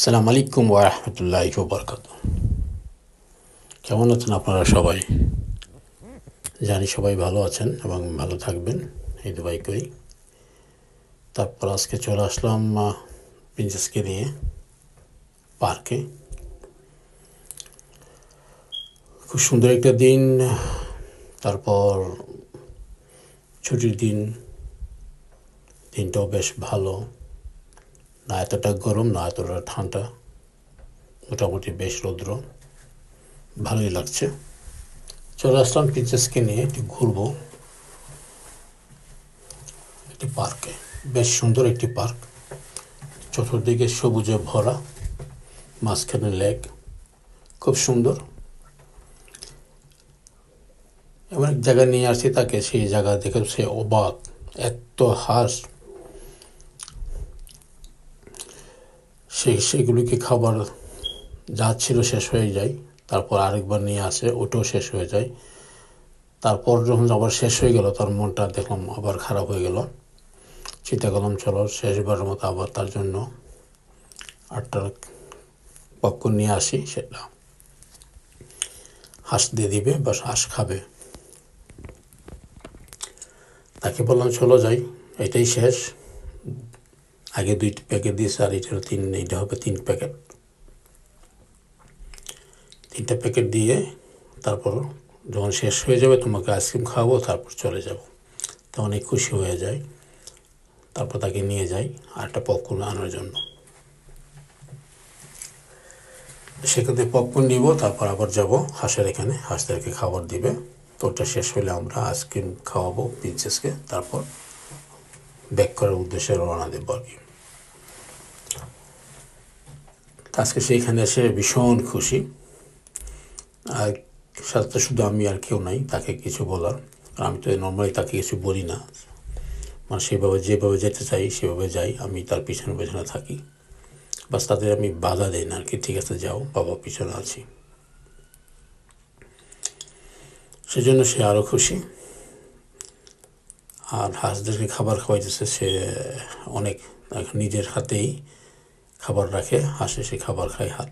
আসসালামু আলাইকুম ওরহমতুল্লাহ বরকাত কেমন আছেন আপনারা সবাই? জানি সবাই ভালো আছেন এবং ভালো থাকবেন, এই দুবাই করি। তারপর আজকে চলে আসলাম প্রিন্সেসকে নিয়ে পার্কে। খুব সুন্দর একটা দিন, তারপর ছুটির দিন, দিনটাও বেশ ভালো। না এতটা গরম, না এতটা ঠান্ডা, মোটামুটি বেশ রৌদ্র। ভালোই লাগছে। চলে আসলাম প্রিন্সেসকে নিয়ে একটু ঘুরবো। একটি পার্কে বেশ সুন্দর একটি পার্ক। চতুর্দিকে সবুজে ভরা, মাঝখানে লেক। খুব সুন্দর। এমন এক জায়গায় নিয়ে আসি তাকে, সেই জায়গা দেখে সে অবাক, এত হাঁস সেই, সেগুলিকে খাবার যা ছিল শেষ হয়ে যায়, তারপর আরেকবার নিয়ে আসে, ওটাও শেষ হয়ে যায়। তারপর যখন আবার শেষ হয়ে গেল, তার মনটা দেখলাম আবার খারাপ হয়ে গেল। চিন্তা করলাম, চলো শেষবারের মতো আবার তার জন্য আটটার পপকর্ন নিয়ে আসি, সেটা হাঁস দিয়ে দিবে বা হাঁস খাবে। তাকে বললাম, চলো যাই, এটাই শেষ। আগে দুই প্যাকেট দিয়েছে আর এটা তিন এইটা হবে তিন প্যাকেট। তিনটা প্যাকেট দিয়ে তারপর যখন শেষ হয়ে যাবে, তোমাকে আইসক্রিম খাওয়াবো, তারপর চলে যাব। তো অনেক খুশি হয়ে যায়। তারপর তাকে নিয়ে যাই আর একটা পপকর্ন আনার জন্য। সেখান পপকর্ন নিব, তারপর আবার যাব। হাঁসের এখানে হাঁসদেরকে খাবার দিবে। তো ওটা শেষ হলে আমরা আইসক্রিম খাওয়াবো প্রিন্সেসকে তারপর ব্যাক করার উদ্দেশ্যে রওনা দেবো আর কি। আজকে সেইখানে এসে ভীষণ খুশি। আর সাথে শুধু আমি আর কেউ নাই, তাকে কিছু বলার। আমি তো নর্মালি তাকে কিছু বলি না। মানে সেভাবে যেভাবে যেতে চাই, সেভাবে যাই, আমি তার পিছনে পেছনে থাকি। বাস তাদের আমি বাধা দিই না, আর কি, ঠিক আছে, যাও, বাবা পিছনে আছি। সেজন্য সে আরও খুশি। আর হাঁসদেরকে খাবার খাওয়াইতেছে সে অনেক নিজের হাতেই। খাবার রাখে হাঁসে সে খাবার খায় হাত